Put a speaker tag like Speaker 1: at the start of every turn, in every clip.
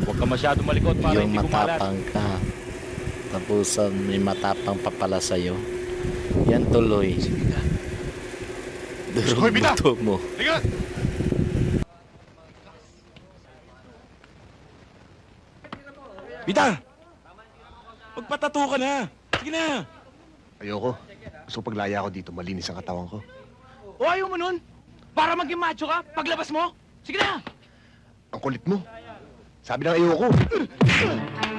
Speaker 1: Huwag ka masyado malikot para
Speaker 2: yung
Speaker 1: hindi kumalat.
Speaker 2: matapang ka. Tapos ah, may matapang pa pala sa'yo. Yan tuloy. Durog
Speaker 3: Hoy, bita!
Speaker 2: buto mo.
Speaker 3: Liga!
Speaker 1: Bita! Magpatato ka na! Sige na!
Speaker 3: Ayoko. Gusto ko paglaya ko dito, malinis ang katawan ko.
Speaker 4: O ayaw mo nun? Para maging macho ka, paglabas mo? Sige na!
Speaker 3: Ang kulit mo. Sabi ng ayoko.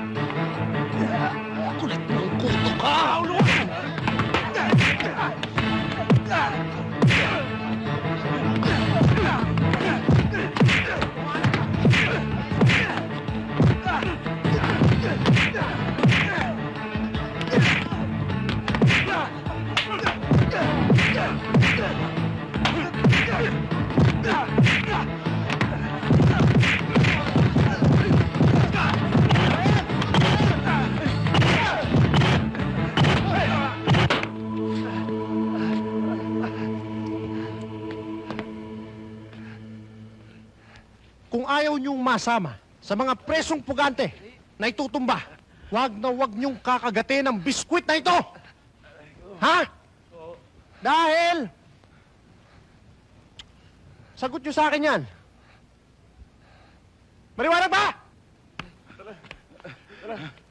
Speaker 5: Kung ayaw niyong masama sa mga presong pugante na itutumba, wag na wag niyong kakagatin ang biskwit na ito! Ha? Dahil... Sagot niyo sa akin yan. Mariwanag ba? Tara. Tara.